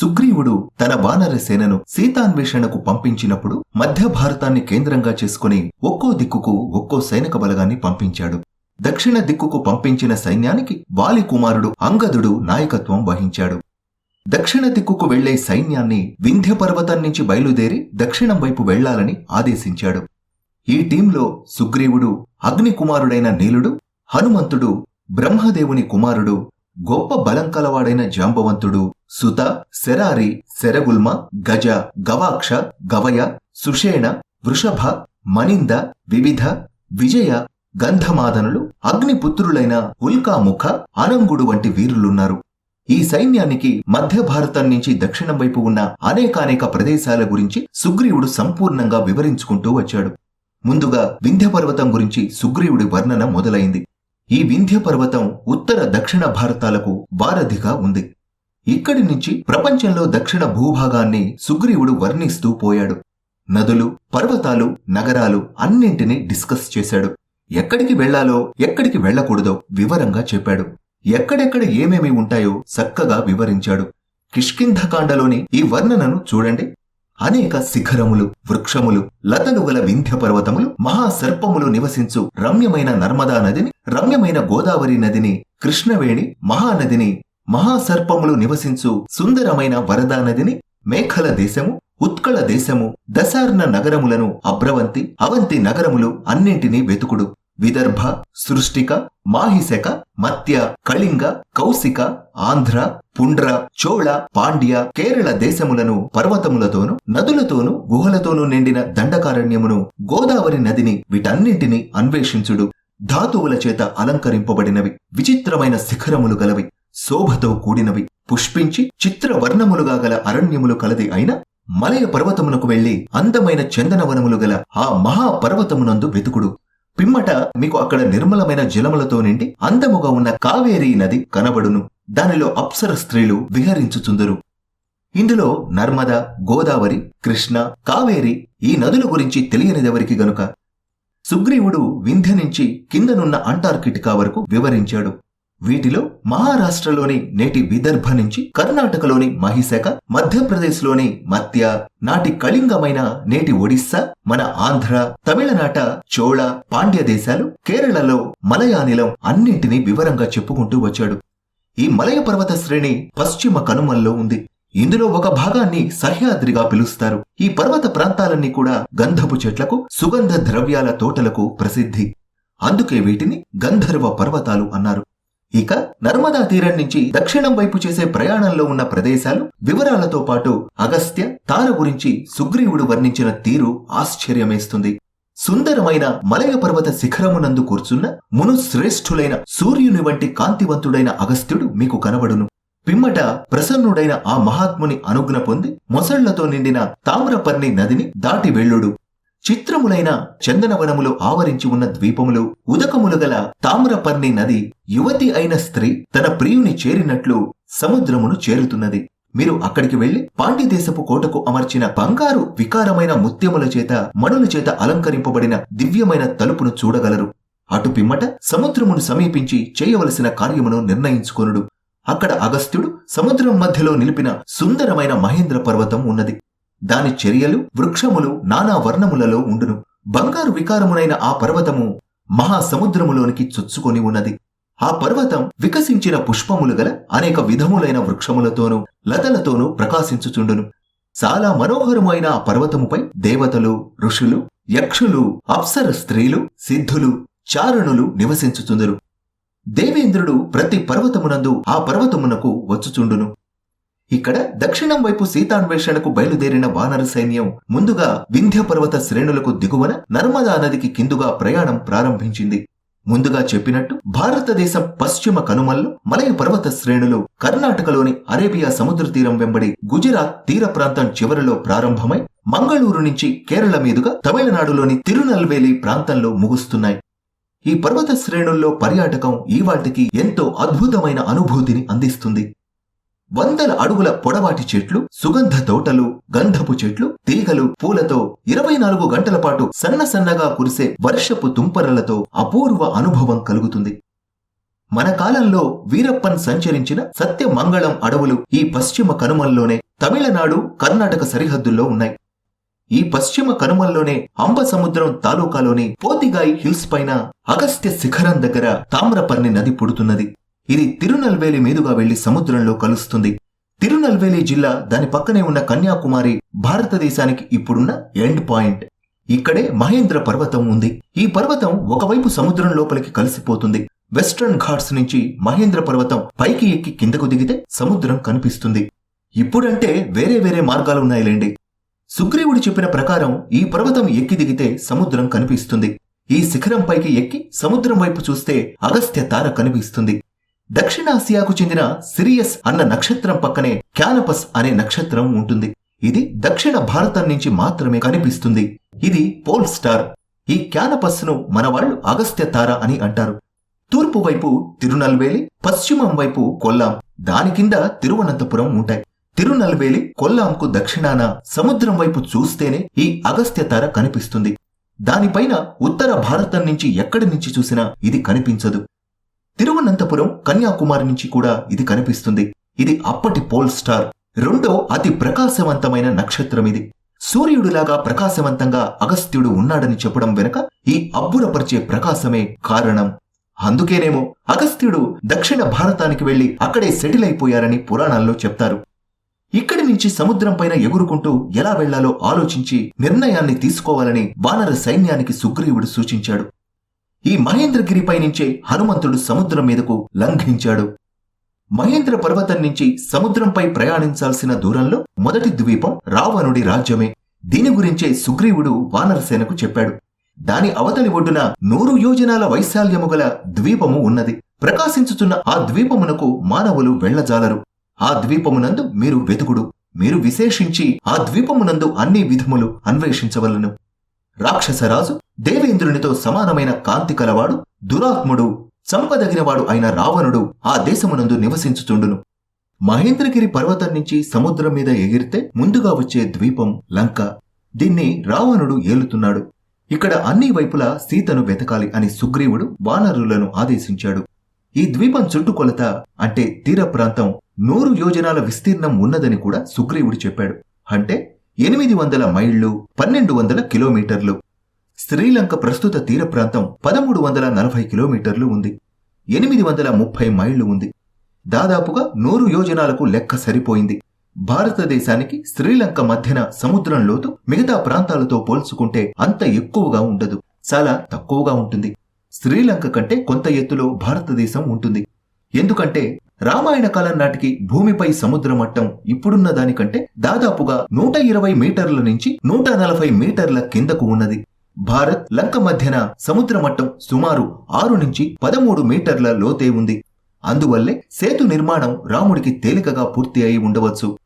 సుగ్రీవుడు తన వానర సేనను సీతాన్వేషణకు పంపించినప్పుడు మధ్య భారతాన్ని కేంద్రంగా చేసుకుని ఒక్కో దిక్కుకు ఒక్కో సైనిక బలగాన్ని పంపించాడు. దక్షిణ దిక్కుకు పంపించిన సైన్యానికి వాలి కుమారుడు అంగదుడు నాయకత్వం వహించాడు. దక్షిణ దిక్కుకు వెళ్ళే సైన్యాన్ని వింధ్య పర్వతం నుంచి బయలుదేరి దక్షిణం వైపు వెళ్ళాలని ఆదేశించాడు. ఈ టీంలో సుగ్రీవుడు అగ్ని కుమారుడైన నీలుడు హనుమంతుడు బ్రహ్మదేవుని కుమారుడు గొప్ప బలం కలవాడైన జాంబవంతుడు సుత శరారి శరగుల్మ గజ గవాక్ష గవయ సుషేణ వృషభ మనింద వివిధ విజయ గంధమాదనులు అగ్నిపుత్రులైన ఉల్కాముఖ అనంగుడు వంటి వీరులున్నారు. ఈ సైన్యానికి మధ్య భారతం నుంచి దక్షిణం వైపు ఉన్న అనేకానేక ప్రదేశాల గురించి సుగ్రీవుడు సంపూర్ణంగా వివరించుకుంటూ వచ్చాడు. ముందుగా వింధ్య పర్వతం గురించి సుగ్రీవుడి వర్ణన మొదలైంది. ఈ వింధ్య పర్వతం ఉత్తర దక్షిణ భారతాలకు వారధిగా ఉంది. ఇక్కడి నుంచి ప్రపంచంలో దక్షిణ భూభాగాన్ని సుగ్రీవుడు వర్ణిస్తూ పోయాడు. నదులు పర్వతాలు నగరాలు అన్నింటినీ డిస్కస్ చేశాడు. ఎక్కడికి వెళ్ళాలో ఎక్కడికి వెళ్ళకూడదో వివరంగా చెప్పాడు. ఎక్కడెక్కడ ఏమేమి ఉంటాయో చక్కగా వివరించాడు. కిష్కింధకాండలోని ఈ వర్ణనను చూడండి. అనేక శిఖరములు వృక్షములు లతలు గల వింధ్య పర్వతములు మహాసర్పములు నివసించు రమ్యమైన నర్మదా నదిని రమ్యమైన గోదావరి నదిని కృష్ణవేణి మహానదిని మహాసర్పములు నివసించు సుందరమైన వరదా నదిని మేఖల దేశము ఉత్కళ దేశము దశార్ణ నగరములను అబ్రవంతి అవంతి నగరములు అన్నింటినీ వెతుకుడు. విదర్భ సృష్టిక మాహిశక మత్య కళింగ కౌశిక ఆంధ్ర పుండ్ర చోళ పాండ్య కేరళ దేశములను పర్వతములతోనూ నదులతోను గుహలతోనూ నిండిన దండకారణ్యమును గోదావరి నదిని వీటన్నింటినీ అన్వేషించుడు. ధాతువుల చేత అలంకరింపబడినవి విచిత్రమైన శిఖరములు గలవి. శోభతో కూడినవి. పుష్పించి చిత్రవర్ణములుగా గల అరణ్యములు కలది అయిన మలయ పర్వతమునకు వెళ్ళి అందమైన చందనవనములు గల ఆ మహాపర్వతమునందు వెతుకుడు. పిమ్మట మీకు అక్కడ నిర్మలమైన జలములతో నిండి అందముగా ఉన్న కావేరీ నది కనబడును. దానిలో అప్సర స్త్రీలు విహరించుచుందురు. ఇందులో నర్మద గోదావరి కృష్ణ కావేరి ఈ నదుల గురించి తెలియనిదెవరికి గనుక? సుగ్రీవుడు వింధ్య నుంచి కిందనున్న అంటార్కిటికా వరకు వివరించాడు. వీటిలో మహారాష్ట్రలోని నేటి విదర్భ నుంచి కర్ణాటకలోని మహిశాఖ మధ్యప్రదేశ్లోని మత్య నాటి కళింగమైన నేటి ఒడిస్సా మన ఆంధ్ర తమిళనాట చోళ పాండ్య దేశాలు కేరళలో మలయానిలం అన్నింటినీ వివరంగా చెప్పుకుంటూ వచ్చాడు. ఈ మలయ పర్వత శ్రేణి పశ్చిమ కనుమల్లో ఉంది. ఇందులో ఒక భాగాన్ని సహ్యాద్రిగా పిలుస్తారు. ఈ పర్వత ప్రాంతాలన్నీ కూడా గంధపు చెట్లకు సుగంధ ద్రవ్యాల తోటలకు ప్రసిద్ధి. అందుకే వీటిని గంధర్వ పర్వతాలు అన్నారు. ఇక నర్మదా తీరం నుంచి దక్షిణం వైపు చేసే ప్రయాణంలో ఉన్న ప్రదేశాలు వివరాలతో పాటు అగస్త్య తార గురించి సుగ్రీవుడు వర్ణించిన తీరు ఆశ్చర్యమేస్తుంది. సుందరమైన మలయ పర్వత శిఖరమునందు కూర్చున్న మును శ్రేష్ఠులైన సూర్యుని వంటి కాంతివంతుడైన అగస్త్యుడు మీకు కనబడును. పిమ్మట ప్రసన్నుడైన ఆ మహాత్ముని అనుగ్న పొంది మొసళ్ళతో నిండిన తామ్రపర్ణి నదిని దాటి వెళ్ళుడు. చిత్రములైన చందనవనములు ఆవరించి ఉన్న ద్వీపములు ఉదకములు గల తామ్రపర్ణి నది యువతి అయిన స్త్రీ తన ప్రియుని చేరినట్లు సముద్రమును చేరుతున్నది. మీరు అక్కడికి వెళ్ళి పాండ్యదేశపు కోటకు అమర్చిన బంగారు వికారమైన ముత్యముల చేత మణుల చేత అలంకరింపబడిన దివ్యమైన తలుపును చూడగలరు. అటు పిమ్మట సముద్రమును సమీపించి చేయవలసిన కార్యమును నిర్ణయించుకొనుడు. అక్కడ అగస్త్యుడు సముద్రం మధ్యలో నిలిపిన సుందరమైన మహేంద్ర పర్వతం ఉన్నది. దాని చర్యలు వృక్షములు నానా వర్ణములలో ఉండును. బంగారు వికారమునైన ఆ పర్వతము మహాసముద్రములోనికి చొచ్చుకొని ఉన్నది. ఆ పర్వతం వికసించిన పుష్పములు గల అనేక విధములైన వృక్షములతోనూ లతలతోనూ ప్రకాశించుచుండును. చాలా మనోహరమైన ఆ పర్వతముపై దేవతలు ఋషులు యక్షులు అప్సర స్త్రీలు సిద్ధులు చారణులు నివసించుచుందురు. దేవేంద్రుడు ప్రతి పర్వతమునందు ఆ పర్వతమునకు వచ్చుచుండును. ఇక్కడ దక్షిణం వైపు సీతాన్వేషణకు బయలుదేరిన వానర సైన్యం ముందుగా వింధ్య పర్వత శ్రేణులకు దిగువన నర్మదా నదికి కిందుగా ప్రయాణం ప్రారంభించింది. ముందుగా చెప్పినట్టు భారతదేశం పశ్చిమ కనుమల్లో మలయ పర్వత శ్రేణులు కర్ణాటకలోని అరేబియా సముద్ర తీరం వెంబడి గుజరాత్ తీర ప్రాంతం చివరిలో ప్రారంభమై మంగళూరు నుంచి కేరళ మీదుగా తమిళనాడులోని తిరునల్వేలి ప్రాంతంలో ముగుస్తున్నాయి. ఈ పర్వత శ్రేణుల్లో పర్యాటకం ఈవాటికి ఎంతో అద్భుతమైన అనుభూతిని అందిస్తుంది. వందల అడుగుల పొడవాటి చెట్లు సుగంధ తోటలు గంధపు చెట్లు తీగలు పూలతో ఇరవై నాలుగు గంటల పాటు సన్న సన్నగా కురిసే వర్షపు తుంపరలతో అపూర్వ అనుభవం కలుగుతుంది. మన కాలంలో వీరప్పన్ సంచరించిన సత్యమంగళం అడవులు ఈ పశ్చిమ కనుమల్లోనే తమిళనాడు కర్ణాటక సరిహద్దుల్లో ఉన్నాయి. ఈ పశ్చిమ కనుమల్లోనే అంబ సముద్రం తాలూకాలోని పోతిగాయి హిల్స్ పైన అగస్త్య శిఖరం దగ్గర తామ్రపర్ణి నది పుడుతున్నది. ఇది తిరునల్వేలి మీదుగా వెళ్ళి సముద్రంలో కలుస్తుంది. తిరునల్వేలి జిల్లా దాని పక్కనే ఉన్న కన్యాకుమారి భారతదేశానికి ఇప్పుడున్న ఎండ్ పాయింట్. ఇక్కడే మహేంద్ర పర్వతం ఉంది. ఈ పర్వతం ఒకవైపు సముద్రం లోపలికి కలిసిపోతుంది. వెస్ట్రన్ ఘాట్స్ నుంచి మహేంద్ర పర్వతం పైకి ఎక్కి కిందకు దిగితే సముద్రం కనిపిస్తుంది. ఇప్పుడంటే వేరే వేరే మార్గాలున్నాయిలేండి సుగ్రీవుడు చెప్పిన ప్రకారం ఈ పర్వతం ఎక్కి దిగితే సముద్రం కనిపిస్తుంది. ఈ శిఖరం పైకి ఎక్కి సముద్రం వైపు చూస్తే అగస్త్య తార కనిపిస్తుంది. దక్షిణాసియాకు చెందిన సిరియస్ అన్న నక్షత్రం పక్కనే క్యానపస్ అనే నక్షత్రం ఉంటుంది. ఇది దక్షిణ భారతం నుంచి మాత్రమే కనిపిస్తుంది. ఇది పోల్ స్టార్. ఈ క్యానపస్ను మనవాళ్ళు అగస్త్య తార అని అంటారు. తూర్పు వైపు తిరునల్వేలి పశ్చిమం వైపు కొల్లాం. దాని కింద తిరువనంతపురం ఉంటాయి. తిరునల్వేలి కొల్లాంకు దక్షిణాన సముద్రం వైపు చూస్తేనే ఈ అగస్త్య తార కనిపిస్తుంది. దానిపైన ఉత్తర భారతం నుంచి ఎక్కడి నుంచి చూసినా ఇది కనిపించదు. తిరువనంతపురం కన్యాకుమారి నుంచి కూడా ఇది కనిపిస్తుంది. ఇది అప్పటి పోల్ స్టార్. రెండో అతి ప్రకాశవంతమైన నక్షత్రం ఇది. సూర్యుడిలాగా ప్రకాశవంతంగా అగస్త్యుడు ఉన్నాడని చెప్పడం వెనుక ఈ అబ్బురపరిచే ప్రకాశమే కారణం. అందుకేనేమో అగస్త్యుడు దక్షిణ భారతానికి వెళ్ళి అక్కడే సెటిల్ అయిపోయారని పురాణాల్లో చెప్తారు. ఇక్కడి నుంచి సముద్రం పైన ఎగురుకుంటూ ఎలా వెళ్ళాలో ఆలోచించి నిర్ణయాన్ని తీసుకోవాలని వానర సైన్యానికి సుగ్రీవుడు సూచించాడు. ఈ మహేంద్రగిరిపై నుంచే హనుమంతుడు సముద్రం మీదకు లంఘించాడు. మహేంద్ర పర్వతం నుంచి సముద్రంపై ప్రయాణించాల్సిన దూరంలో మొదటి ద్వీపం రావణుడి రాజ్యమే. దీని గురించే సుగ్రీవుడు వానరసేనకు చెప్పాడు. దాని అవతలి ఒడ్డున నూరు యోజనాల వైశాల్యము గల ద్వీపము ఉన్నది. ప్రకాశించుతున్న ఆ ద్వీపమునకు మానవులు వెళ్ళజాలరు ఆ ద్వీపమునందు మీరు వెతుకుడు. మీరు విశేషించి ఆ ద్వీపమునందు అన్ని విధములు అన్వేషించవలను. రాక్షసరాజు దేవేంద్రునితో సమానమైన కాంతి కలవాడు దురాత్ముడు చంపదగినవాడు అయిన రావణుడు ఆ దేశమునందు నివసించుచుండును. మహేంద్రగిరి పర్వతం నుంచి సముద్రం మీద ఎగిరితే ముందుగా వచ్చే ద్వీపం లంక. దీన్ని రావణుడు ఏలుతున్నాడు. ఇక్కడ అన్ని వైపులా సీతను వెతకాలి అని సుగ్రీవుడు వానరులను ఆదేశించాడు. ఈ ద్వీపం చుట్టుకొలత అంటే తీర ప్రాంతం నూరు యోజనాల విస్తీర్ణం ఉన్నదని కూడా సుగ్రీవుడు చెప్పాడు. అంటే ఎనిమిది వందల మైళ్ళు పన్నెండు వందల కిలోమీటర్లు. శ్రీలంక ప్రస్తుత తీర ప్రాంతం పదమూడు వందల నలభై కిలోమీటర్లు ఉంది. ఎనిమిది వందల ముప్పై మైళ్ళు ఉంది. దాదాపుగా నూరు యోజనాలకు లెక్క సరిపోయింది. భారతదేశానికి శ్రీలంక మధ్యన సముద్రం లోతు మిగతా ప్రాంతాలతో పోల్చుకుంటే అంత ఎక్కువగా ఉండదు. చాలా తక్కువగా ఉంటుంది. శ్రీలంక కంటే కొంత ఎత్తులో భారతదేశం ఉంటుంది. ఎందుకంటే రామాయణ కాలం నాటికి భూమిపై సముద్ర మట్టం ఇప్పుడున్న దానికంటే దాదాపుగా నూట ఇరవై మీటర్ల నుంచి నూట నలభై మీటర్ల కిందకు ఉన్నది. భారత్ లంక మధ్యన సముద్ర మట్టం సుమారు ఆరు నుంచి పదమూడు మీటర్ల లోతే ఉంది. అందువల్లే సేతు నిర్మాణం రాముడికి తేలికగా పూర్తి అయి ఉండవచ్చు.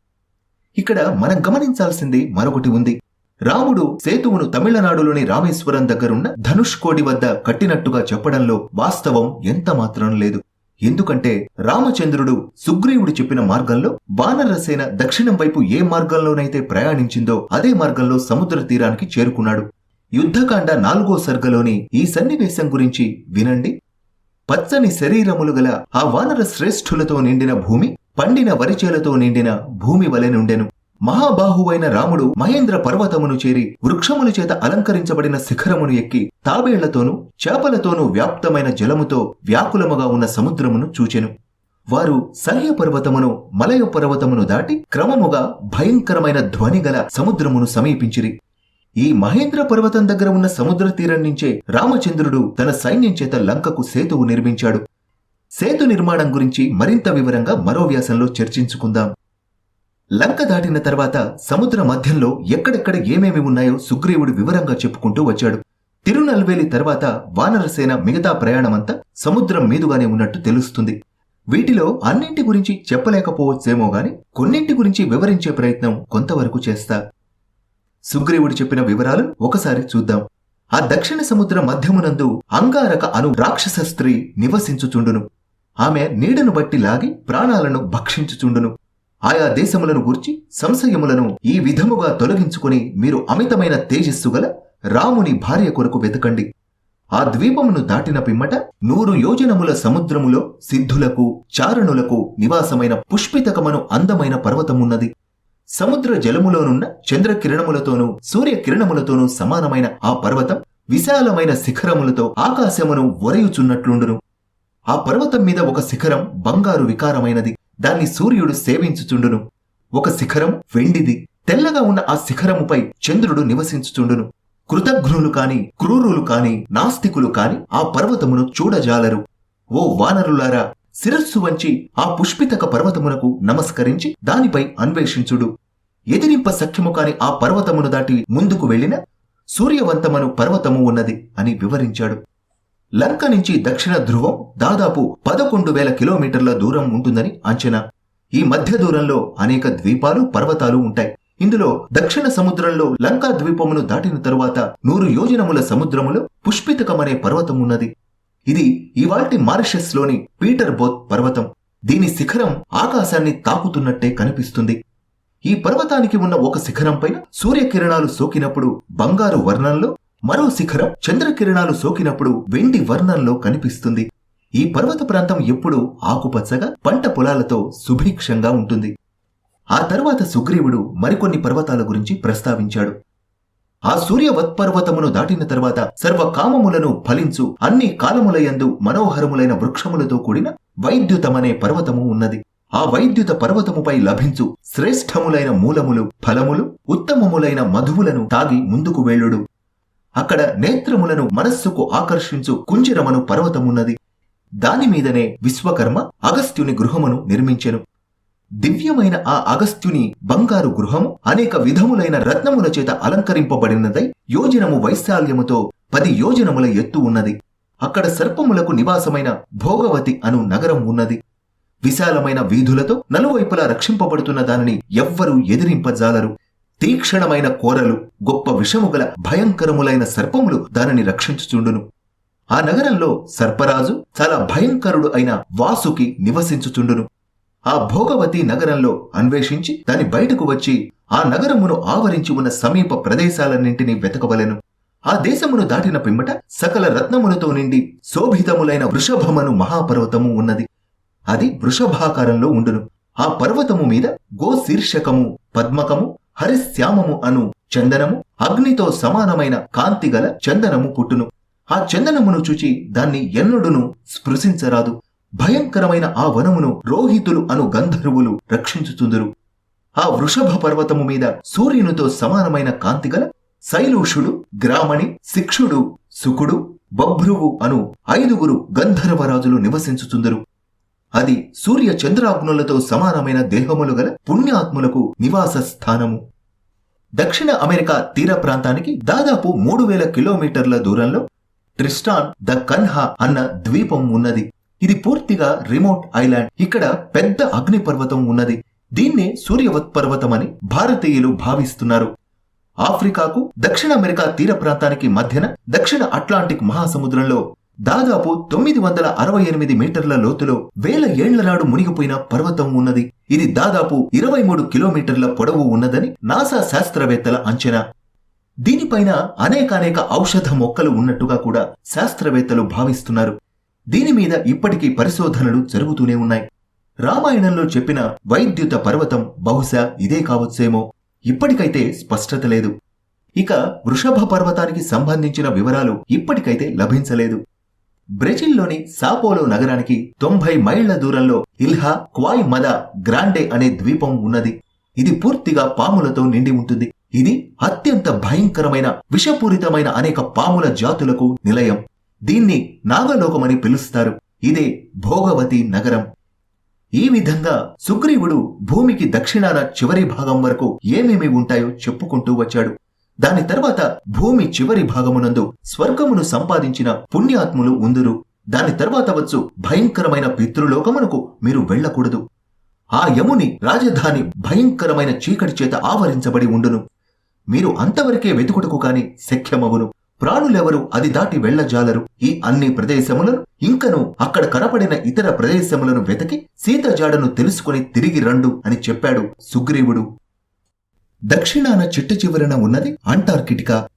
ఇక్కడ మనం గమనించాల్సింది మరొకటి ఉంది. రాముడు సేతువును తమిళనాడులోని రామేశ్వరం దగ్గరున్న ధనుష్కోడి వద్ద కట్టినట్టుగా చెప్పడంలో వాస్తవం ఎంత మాత్రం లేదు. ఎందుకంటే రామచంద్రుడు సుగ్రీవుడు చెప్పిన మార్గంలో వానరసేన దక్షిణం వైపు ఏ మార్గంలోనైతే ప్రయాణించిందో అదే మార్గంలో సముద్ర తీరానికి చేరుకున్నాడు. యుద్ధకాండ నాలుగో సర్గలోని ఈ సన్నివేశం గురించి వినండి. పచ్చని శరీరములు గల ఆ వానర శ్రేష్ఠులతో నిండిన భూమి పండిన వరిచేలతో నిండిన భూమి వలె నుండెను. మహాబాహువైన రాముడు మహేంద్ర పర్వతమును చేరి వృక్షముల చేత అలంకరించబడిన శిఖరమును ఎక్కి తాబేళ్ళతోనూ చేపలతోనూ వ్యాప్తమైన జలముతో వ్యాకులముగా ఉన్న సముద్రమును చూచెను. వారు సహ్య పర్వతమును మలయ పర్వతమును దాటి క్రమముగా భయంకరమైన ధ్వని గల సముద్రమును సమీపించిరి. ఈ మహేంద్ర పర్వతం దగ్గర ఉన్న సముద్ర తీరం నుంచే రామచంద్రుడు తన సైన్యం చేత లంకకు సేతువు నిర్మించాడు. సేతు నిర్మాణం గురించి మరింత వివరంగా మరో వ్యాసంలో చర్చించుకుందాం. లంక దాటిన తర్వాత సముద్ర మధ్యంలో ఎక్కడెక్కడ ఏమేమి ఉన్నాయో సుగ్రీవుడు వివరంగా చెప్పుకుంటూ వచ్చాడు. తిరునల్వేలి తర్వాత వానరసేన మిగతా ప్రయాణమంతా సముద్రం మీదుగానే ఉన్నట్టు తెలుస్తుంది. వీటిలో అన్నింటి గురించి చెప్పలేకపోవచ్చేమో గాని కొన్నింటి గురించి వివరించే ప్రయత్నం కొంతవరకు చేస్తా. సుగ్రీవుడు చెప్పిన వివరాలు ఒకసారి చూద్దాం. ఆ దక్షిణ సముద్ర మధ్యమునందు అంగారక అను రాక్షస స్త్రీ నివసించుచుండును. ఆమె నీడను బట్టి లాగి ప్రాణాలను భక్షించుచుండును. ఆయా దేశములను గూర్చి సంశయములను ఈ విధముగా తొలగించుకుని మీరు అమితమైన తేజస్సు గల రాముని భార్య కొరకు వెతకండి. ఆ ద్వీపమును దాటిన పిమ్మట నూరు యోజనముల సముద్రములో సిద్ధులకు చారణులకు నివాసమైన పుష్పితకమను అందమైన పర్వతమున్నది. సముద్ర జలములోనున్న చంద్రకిరణములతోనూ సూర్యకిరణములతోనూ సమానమైన ఆ పర్వతం విశాలమైన శిఖరములతో ఆకాశమును ఒరయుచున్నట్లుండును. ఆ పర్వతం మీద ఒక శిఖరం బంగారు వికారమైనది. దాన్ని సూర్యుడు సేవించుచుండును. ఒక శిఖరం వెండిది. తెల్లగా ఉన్న ఆ శిఖరముపై చంద్రుడు నివసించుచుండును. కృతఘ్నులు కాని క్రూరులు కాని నాస్తికులు కాని ఆ పర్వతమును చూడజాలరు. ఓ వానరులారా శిరస్సు వంచి ఆ పుష్పితక పర్వతమునకు నమస్కరించి దానిపై అన్వేషించుడు. ఎదిరింప సఖ్యము కాని ఆ పర్వతమును దాటి ముందుకు వెళ్ళిన సూర్యవంతమను పర్వతము ఉన్నది అని వివరించాడు. లంక నుంచి దక్షిణ ధ్రువం దాదాపు పదకొండు వేల కిలోమీటర్ల దూరం ఉంటుందని అంచనా. ఈ మధ్య దూరంలో అనేక ద్వీపాలు పర్వతాలు ఉంటాయి. ఇందులో దక్షిణ సముద్రంలో లంకా ద్వీపమును దాటిన తరువాత నూరు యోజనముల సముద్రములో పుష్పితకమనే పర్వతం ఉన్నది. ఇది ఇవాల్టి మారిషస్లోని పీటర్ బోత్ పర్వతం. దీని శిఖరం ఆకాశాన్ని తాకుతున్నట్టే కనిపిస్తుంది. ఈ పర్వతానికి ఉన్న ఒక శిఖరం పైన సూర్యకిరణాలు సోకినప్పుడు బంగారు వర్ణంలో మరో శిఖరం చంద్రకిరణాలు సోకినప్పుడు వెండి వర్ణంలో కనిపిస్తుంది. ఈ పర్వత ప్రాంతం ఎప్పుడూ ఆకుపచ్చగా పంట పొలాలతో సుభిక్షంగా ఉంటుంది. ఆ తర్వాత సుగ్రీవుడు మరికొన్ని పర్వతాల గురించి ప్రస్తావించాడు. ఆ సూర్యవత్పర్వతమును దాటిన తర్వాత సర్వకామములను ఫలించు అన్ని కాలములయందు మనోహరములైన వృక్షములతో కూడిన వైద్యుతమనే పర్వతము ఉన్నది. ఆ వైద్యుత పర్వతముపై లభించు శ్రేష్టములైన మూలములు ఫలములు ఉత్తమములైన మధువులను తాగి ముందుకు వేళుడు అక్కడ నేత్రములను మనస్సుకు ఆకర్షించు కుంజరమను పర్వతమున్నది. దానిమీదనే విశ్వకర్మ అగస్త్యుని గృహమును నిర్మించెను. దివ్యమైన ఆ అగస్త్యుని బంగారు గృహము అనేక విధములైన రత్నముల చేత అలంకరింపబడినదై యోజనము వైశాల్యముతో పది యోజనముల ఎత్తు ఉన్నది. అక్కడ సర్పములకు నివాసమైన భోగవతి అను నగరం ఉన్నది. విశాలమైన వీధులతో నలువైపులా రక్షింపబడుతున్న దానిని ఎవ్వరూ ఎదిరింపజాలరు. తీక్షణమైన కోరలు గొప్ప విషముగల భయంకరములైన సర్పములు దానిని రక్షించుచుండును. ఆ నగరంలో సర్పరాజు చాలా భయంకరుడు అయిన వాసుకి నివసించుచుండును. ఆ భోగవతి నగరంలో అన్వేషించి దాని బయటకు వచ్చి ఆ నగరమును ఆవరించి ఉన్న సమీప ప్రదేశాలన్నింటినీ వెతకవలెను. ఆ దేశమును దాటిన పిమ్మట సకల రత్నములతో నిండి శోభితములైన వృషభమను మహాపర్వతము ఉన్నది. అది వృషభాకారంలో ఉండును. ఆ పర్వతము మీద గోశీర్షకము పద్మకము హరిశ్యామము అను చందనము అగ్నితో సమానమైన కాంతిగల చందనము పుట్టును. ఆ చందనమును చూచి దాన్ని ఎన్నడును స్పృశించరాదు. భయంకరమైన ఆ వనమును రోహితులు అను గంధర్వులు రక్షించుతుందరు ఆ వృషభ పర్వతము మీద సూర్యునితో సమానమైన కాంతిగల శైలూషుడు గ్రామణి శిక్షుడు సుకుడు బభ్రువు అను ఐదుగురు గంధర్వరాజులు నివసించుచుందరు. అది సూర్య చంద్రాగ్నులతో సమానమైన దేహములు గల పుణ్యాత్ములకు నివాస స్థానము. దక్షిణ అమెరికా తీర ప్రాంతానికి దాదాపు మూడు వేల కిలోమీటర్ల దూరంలో ట్రిస్టాన్ ద కన్హా అన్న ద్వీపం ఉన్నది. ఇది పూర్తిగా రిమోట్ ఐలాండ్. ఇక్కడ పెద్ద అగ్నిపర్వతం ఉన్నది. దీన్నే సూర్యవత్ పర్వతం అని భారతీయులు భావిస్తున్నారు. ఆఫ్రికాకు దక్షిణ అమెరికా తీర ప్రాంతానికి మధ్యన దక్షిణ అట్లాంటిక్ మహాసముద్రంలో దాదాపు తొమ్మిది వందల అరవై ఎనిమిది మీటర్ల లోతులో వేల ఏళ్ళ నాడు మునిగిపోయిన పర్వతం ఉన్నది. ఇది దాదాపు ఇరవై మూడు కిలోమీటర్ల పొడవు ఉన్నదని నాసా శాస్త్రవేత్తల అంచనా. దీనిపైన అనేకానేక ఔషధ మొక్కలు ఉన్నట్టుగా కూడా శాస్త్రవేత్తలు భావిస్తున్నారు. దీని మీద ఇప్పటికీ పరిశోధనలు జరుగుతూనే ఉన్నాయి. రామాయణంలో చెప్పిన వైద్యుత పర్వతం బహుశా ఇదే కావచ్చేమో. ఇప్పటికైతే స్పష్టత లేదు. ఇక వృషభ పర్వతానికి సంబంధించిన వివరాలు ఇప్పటికైతే లభించలేదు. బ్రెజిల్లోని సాపోలో నగరానికి తొంభై మైళ్ళ దూరంలో ఇల్హా క్వాయ్ మద గ్రాండే అనే ద్వీపం ఉన్నది. ఇది పూర్తిగా పాములతో నిండి ఉంటుంది. ఇది అత్యంత భయంకరమైన విషపూరితమైన అనేక పాముల జాతులకు నిలయం. దీన్ని నాగలోకమని పిలుస్తారు. ఇదే భోగవతి నగరం. ఈ విధంగా సుగ్రీవుడు భూమికి దక్షిణాన చివరి భాగం వరకు ఏమేమి ఉంటాయో చెప్పుకుంటూ వచ్చాడు. దాని తర్వాత భూమి చివరి భాగమునందు స్వర్గమును సంపాదించిన పుణ్యాత్ములు ఉందురు. దాని తర్వాత వచ్చు భయంకరమైన పితృలోకమునకు మీరు వెళ్ళకూడదు. ఆ యముని రాజధాని భయంకరమైన చీకటి చేత ఆవరించబడి ఉండును. మీరు అంతవరకే వెతుకుటకు కాని శక్యమవును ప్రాణులెవరు అది దాటి వెళ్ళజాలరు ఈ అన్ని ప్రదేశములను ఇంకను అక్కడ కనపడిన ఇతర ప్రదేశములను వెతకి సీత జాడను తెలుసుకుని తిరిగి రండు అని చెప్పాడు సుగ్రీవుడు. దక్షిణాన చిట్ట చివరన ఉన్నది అంటార్కిటికా.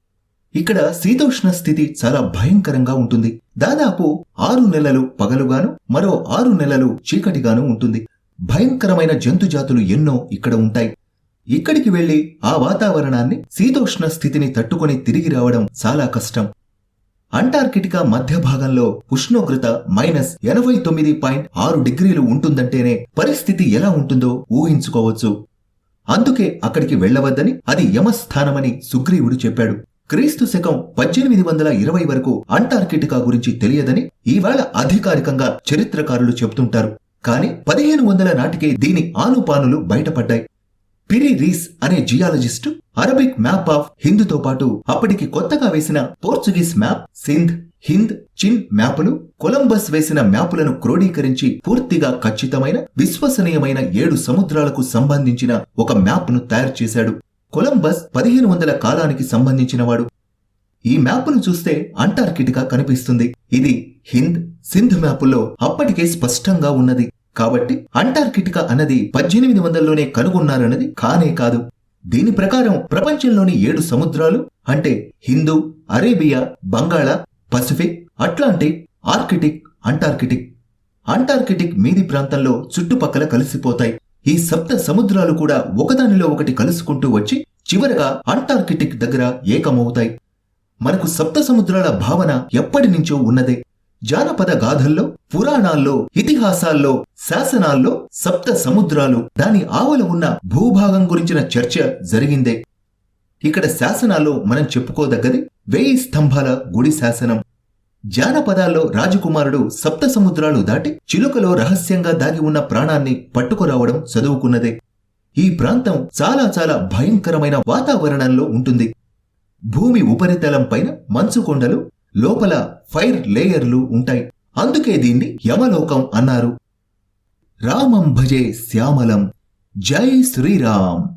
ఇక్కడ శీతోష్ణ స్థితి చాలా భయంకరంగా ఉంటుంది. దాదాపు ఆరు నెలలు పగలుగాను మరో ఆరు నెలలు చీకటిగాను ఉంటుంది. భయంకరమైన జంతుజాతులు ఎన్నో ఇక్కడ ఉంటాయి. ఇక్కడికి వెళ్ళి ఆ వాతావరణాన్ని శీతోష్ణ స్థితిని తట్టుకొని తిరిగి రావడం చాలా కష్టం. అంటార్కిటికా మధ్య భాగంలో ఉష్ణోగ్రత మైనస్ ఎనభై తొమ్మిది పాయింట్ ఆరు డిగ్రీలు ఉంటుందంటేనే పరిస్థితి ఎలా ఉంటుందో ఊహించుకోవచ్చు. అందుకే అక్కడికి వెళ్ళవద్దని అది యమస్థానమని సుగ్రీవుడు చెప్పాడు. క్రీస్తు శకం పద్దెనిమిది వందల ఇరవై వరకు అంటార్కిటికా గురించి తెలియదని ఈవేళ అధికారికంగా చరిత్రకారులు చెబుతుంటారు. కాని పదిహేను వందల నాటికే దీని ఆనుపానులు బయటపడ్డాయి. పిరి రీస్ అనే జియాలజిస్టు అరబిక్ మ్యాప్ ఆఫ్ హిందుతో పాటు అప్పటికి కొత్తగా వేసిన పోర్చుగీస్ మ్యాప్ సింధ్ హింద్ చిన్ మ్యాపులు కొలంబస్ వేసిన మ్యాపులను క్రోడీకరించి పూర్తిగా ఖచ్చితమైన విశ్వసనీయమైన ఏడు సముద్రాలకు సంబంధించిన ఒక మ్యాప్ను తయారు చేశాడు. కొలంబస్ పదిహేను వందల కాలానికి సంబంధించినవాడు. ఈ మ్యాపును చూస్తే అంటార్కిటికా కనిపిస్తుంది. ఇది హింద్ సింధ్ మ్యాపుల్లో అప్పటికే స్పష్టంగా ఉన్నది. కాబట్టి అంటార్కిటికా అన్నది పద్దెనిమిది వందల్లోనే కనుగొన్నారన్నది కానే కాదు. దీని ప్రకారం ప్రపంచంలోని ఏడు సముద్రాలు అంటే Hindu Arabia Bangala Pacific Atlantic Arctic Antarctic. Antarctic మీది ప్రాంతంలో చుట్టుపక్కల కలిసిపోతాయి. ఈ సప్త సముద్రాలు కూడా ఒకదానిలో ఒకటి కలుసుకుంటూ వచ్చి చివరగా అంటార్కిటిక్ దగ్గర ఏకమవుతాయి. మనకు సప్త సముద్రాల భావన ఎప్పటి నుంచో ఉన్నదే. జానపద గాథల్లో పురాణాల్లో ఇతిహాసాల్లో శాసనాల్లో సప్త సముద్రాలు దాని ఆవల ఉన్న భూభాగం గురించిన చర్చ జరిగిందే. ఇక్కడ శాసనాల్లో మనం చెప్పుకోదగ్గది వేయి స్తంభాల గుడి శాసనం. జానపదాల్లో రాజకుమారుడు సప్త సముద్రాలు దాటి చిలుకలో రహస్యంగా దాగి ఉన్న ప్రాణాన్ని పట్టుకురావడం చదువుకున్నదే. ఈ ప్రాంతం చాలా చాలా భయంకరమైన వాతావరణంలో ఉంటుంది. భూమి ఉపరితలం పైన మంచు కొండలు లోపల ఫైర్ లేయర్లు ఉంటాయి. అందుకే దీన్ని యమలోకం అన్నారు. రామం భజే శ్యామలం. జై శ్రీరామ్.